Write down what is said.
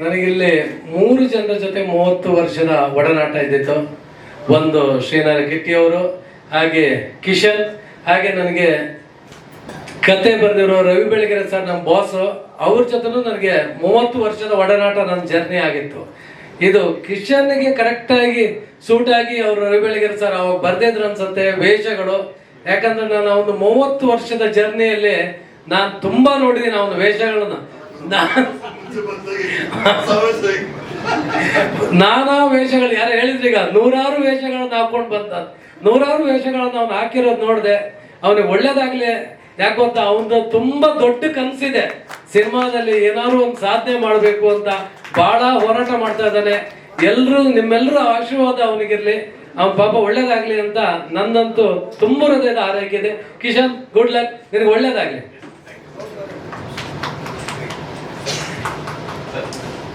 ನನಗಿಲ್ಲಿ ಮೂರು ಜನರ ಜೊತೆ ಮೂವತ್ತು ವರ್ಷದ ಒಡನಾಟ ಇದ್ದಿತ್ತು. ಒಂದು ಶ್ರೀನಾರ ಕಿಟ್ಟಿಯವರು ಹಾಗೆ ಕಿಶನ್, ಹಾಗೆ ನನಗೆ ಕತೆ ಬರೆದಿರೋ ರವಿ ಬೆಳಗೆರೆ ಸರ್ ನಮ್ಮ ಬಾಸು ಅವ್ರ ಜೊತೆನೂ ನನಗೆ ಮೂವತ್ತು ವರ್ಷದ ಒಡನಾಟ ನನ್ನ ಜರ್ನಿ ಆಗಿತ್ತು. ಇದು ಕಿಶನ್ಗೆ ಕರೆಕ್ಟಾಗಿ ಸೂಟ್ ಆಗಿ ಅವರು ರವಿ ಬೆಳಗೆರೆ ಸರ್ ಅವಾಗ ಬರ್ದಿದ್ರು ಅನ್ಸುತ್ತೆ ವೇಷಗಳು. ಯಾಕಂದ್ರೆ ನಾನು ಒಂದು ಮೂವತ್ತು ವರ್ಷದ ಜರ್ನಿಯಲ್ಲಿ ನಾನು ತುಂಬಾ ನೋಡಿದ್ದೀನಿ ಅವನ ವೇಷಗಳನ್ನ. ನಾನು ನಾನಾ ವೇಷಗಳು, ಯಾರು ಹೇಳಿದ್ರಿ ಈಗ ನೂರಾರು ವೇಷಗಳನ್ನ ಹಾಕೊಂಡು ಬಂದ. ನೂರಾರು ವೇಷಗಳನ್ನ ಅವ್ನು ಹಾಕಿರೋದು ನೋಡಿದೆ. ಅವನಿಗೆ ಒಳ್ಳೇದಾಗ್ಲಿ, ಯಾಕೆ ಗೊತ್ತಾ? ಅವನದು ತುಂಬಾ ದೊಡ್ಡ ಕನಸಿದೆ. ಸಿನಿಮಾದಲ್ಲಿ ಏನಾದ್ರು ಒಂದು ಸಾಧನೆ ಮಾಡಬೇಕು ಅಂತ ಬಹಳ ಹೋರಾಟ ಮಾಡ್ತಾ ಇದ್ದಾನೆ. ಎಲ್ರು ನಿಮ್ಮೆಲ್ಲರೂ ಆಶೀರ್ವಾದ ಅವನಿಗಿರ್ಲಿ. ಅವ್ನ ಪಾಪ ಒಳ್ಳೇದಾಗ್ಲಿ ಅಂತ ನನ್ನಂತೂ ತುಂಬ ಹೃದಯದ ಆರೈಕೆ ಇದೆ ಕಿಶನ್ ಗುಡ್ ಲಕ್ ನಿನಗೆ ಒಳ್ಳೇದಾಗ್ಲಿ.